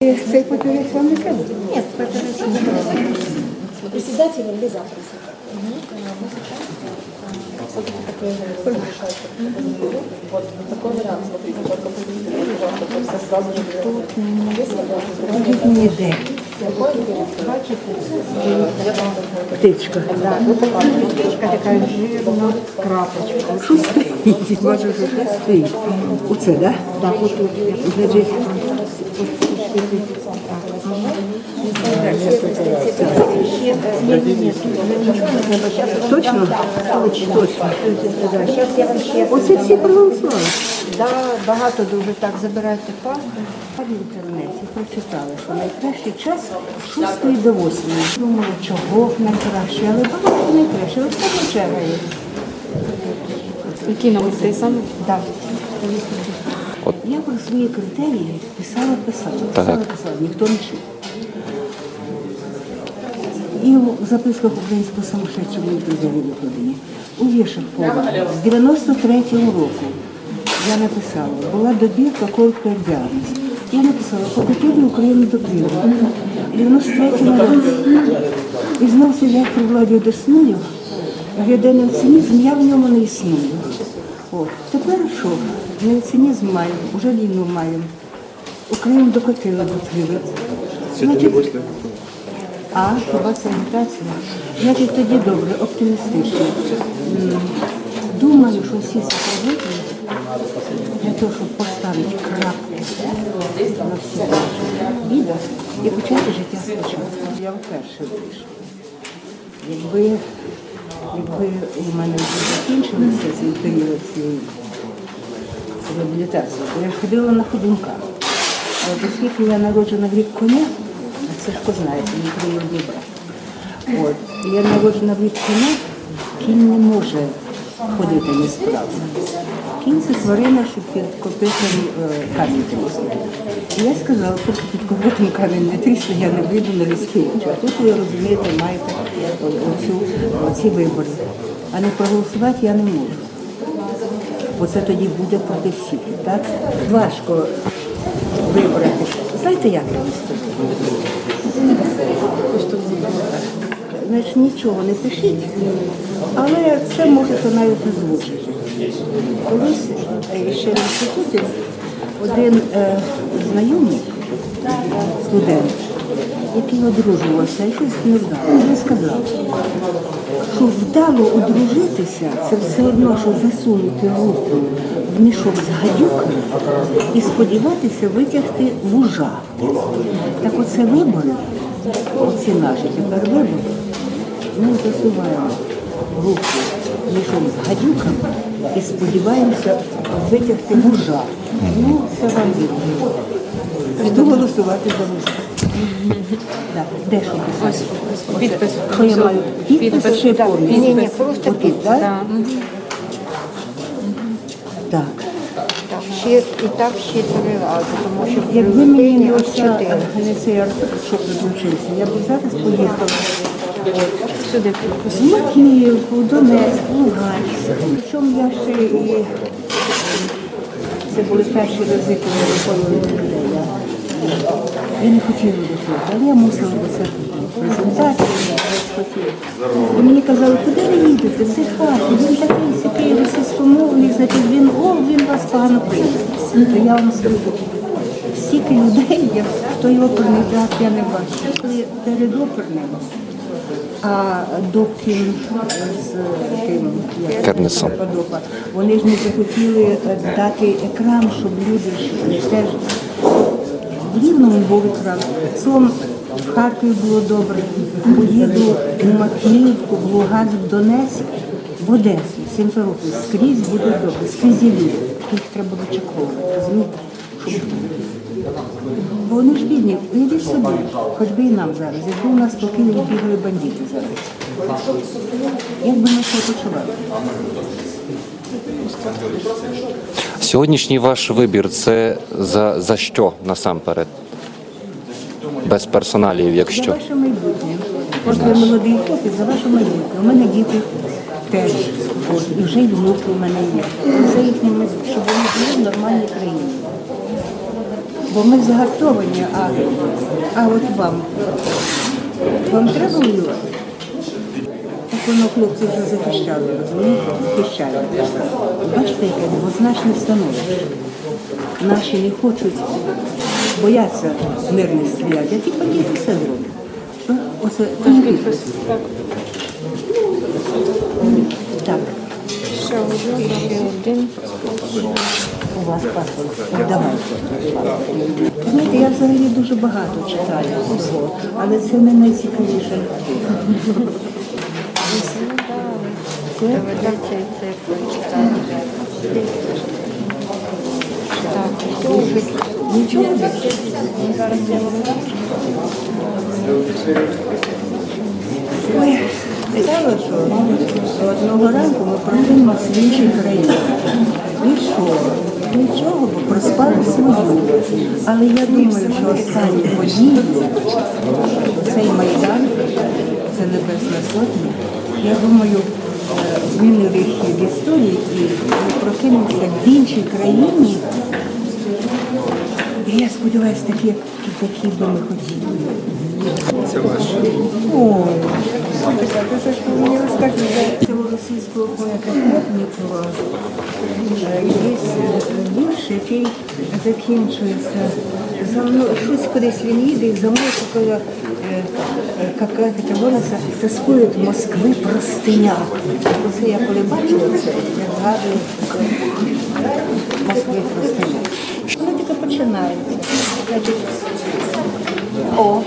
Цей папірець вам не треба? Нет, папиросы не надо. Председатель или завтра? Покажіть мені де. Птичка. Птичка такая жирная, крапочка. Що стоїть? Бачу, що стоїть. Оце, так? Да, вот тут. Значить, точно? Точно. Сейчас я вам ще... Оце всі проголосували. Да, багато дуже так забирайте паспорт. В інтернеті прочитали, що найкращий час з 6 до 8. Думаю, чого найкраще, але багато найкраще. Ось така черга є. Який номер той самий? Так. Я про свої критерії писала, писала, писала, писала, ніхто не чув. І в записках українського самошедшого друзів годині. У віршах з 93-го року я написала, була добірка коротка діагноз. Я написала покотили Україну до Києва. В 93-му році. І знов сидять при владі Десную, глядає цинізм, я в ньому не існую. От. Тепер що? Неоцинізм маємо, вже війну маємо. Україну докотили до Києва. Значить, а, хіба це агітація? Значить, тоді добре, оптимістично. М, Думаю, що всі сьогодні для того, щоб поставити крапку на всі наші відео і почати життя спочатку. Я вперше вийшла. Якби, якби у мене вже закінчилися цей період реабілітації, то я ходила на ходунках. А от оскільки я народжена в рік коня, це ж знаєте, не приїв добра. От, я народжена в рік коня, кінь не може ходити несправно. Кінь це тварина, що під копитом е, камінь трісне. І я сказала, поки під копитом камінь не трісне, я не вийду на людські. А тут ви розумієте, маєте оцю, оці вибори. А не проголосувати я не можу. Бо це тоді буде проти всіх. Так? Важко вибрати. Знаєте, як я виступила? Значить, нічого не пишіть, але це можете навіть озвучити. Колись ще в інституті один е, знайомий студент, який одружувався щось не він сказав, що вдало одружитися це все одно, що засунути руку в мішок з гадюками і сподіватися витягти вужа. Так оце вибори, оці наші тепер вибори, ми засуваємо руку мішок з гадюками і сподіваємося витягти вужа. Ну, це вам відомо. Піду голосувати за. Так, Де що писати? Підпис. Що я маю? Підпис чи? Ні, ні, просто Отут, так? Ще, і так ще три рази, тому що в Якби мені бюлетені не ось чотири. не приключився, я б зараз поїхала Сюди підпис. в Макіївку, Донецьк, Луганськ. Причому я ще і це були перші рази, коли я виходила до людей. Я, не хотіла цього, але я мусила до це презентацію. І мені казали, куди ви їдете? Це хати, він такий сякий російськомовний, значить він, о, він вас погано прийме. То я вам скажу, стільки людей, в той оперний театр я не бачила. Коли перед оперним, а допін з тим Кернесом. Вони ж не захотіли е, дати екран, щоб люди ж теж в Рівному був екран. Словом, в Харкові було добре. Поїду в Макіївку, в Луганськ, в Донецьк, в Одесу, в Сімферополь. Скрізь буде добре, скрізь є люди. Їх треба дочековувати, розумієте? Бо вони ж бідні, йдіть собі, хоч би і нам зараз. Якби у нас по Києву бігали бандити зараз. Як би ми це почували? Сьогоднішній ваш вибір це за, за що насамперед? Без персоналів, якщо За ваше майбутнє. От ви молодий хлопець, за ваше майбутнє. У мене діти теж. І вже й внуки у мене є. За їхнє майбутнє, щоб вони жили в нормальній країні. Бо ми загартовані, а, а от вам. Вам треба воювати? Так воно хлопці вже захищали, розумієте? Захищають. Бачите, яке двозначне становище. Наші не хочуть, бояться мирно стріляти, а ті події все зроблять. Що? Оце тому підпис. Так, Ще одну, ще один. у вас паспорт. Давайте. Знаєте, я взагалі дуже багато читаю але це не найцікавіше. Це Доведеться і це прочитати. Нічого цікаво, що одного ранку ми прокинулися в іншій країні. Що? Нічого, бо проспали свою. Але я думаю, що останні події, цей Майдан, це Небесна Сотня, я думаю, е, змінили хід історії і ми в іншій країні. І я сподіваюся, такі, такі би ми хотіли. Це ваше. Слухайте, це ж мені розкажете цього російського поета. Е, Є вірш, який закінчується. За мною щось кудись він їде, і за мною такое, е, е, какая-то волоса тоскують Москви простиня. Оце я коли бачу це, я згадую Москви простиня. Воно тільки починається. Значить, о,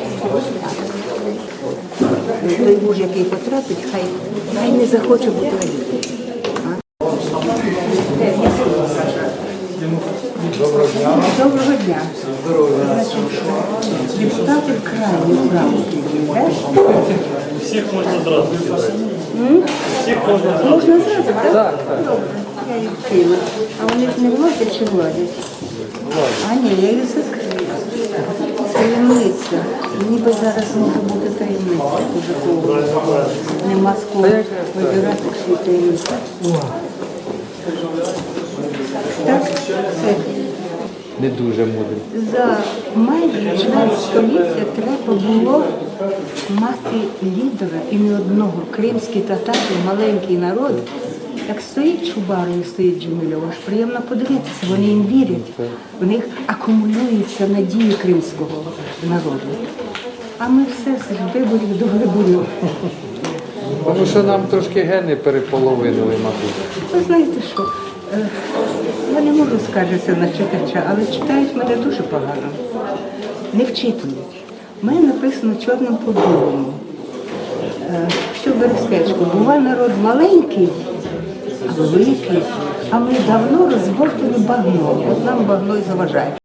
той муж, який потрапить, хай, хай не захоче бути один. Доброго дня. Доброго дня. Значить, депутати крайню праву підійдеш. Всіх можна зразу. Можна зразу, так? Так, так. Я їх кину. А вони ж не влазять чи влазять? А ні, я їх закрию. Таємниця. Ніби зараз може бути таємниця. Дуже довго. Нема з кого вибирати всі таємниці. Так, все. Не дуже мудрий. За майже чверть століття треба було мати лідера і не одного. Кримські татари, маленький народ. Як стоїть Чубарою, стоїть Джемільов, аж приємно подивитися, вони їм вірять. В них акумулюється надії кримського народу. А ми все з виборів до виборів. Тому що нам трошки гени переполовинили, мабуть. Ви знаєте що? е, Я не можу скаржитися на читача, але читають мене дуже погано. Не вчитують. У мене написано чорним по білому. Е, Що берестечко, бува народ маленький, великий, а ми давно розбортили багно. От нам багно і заважає.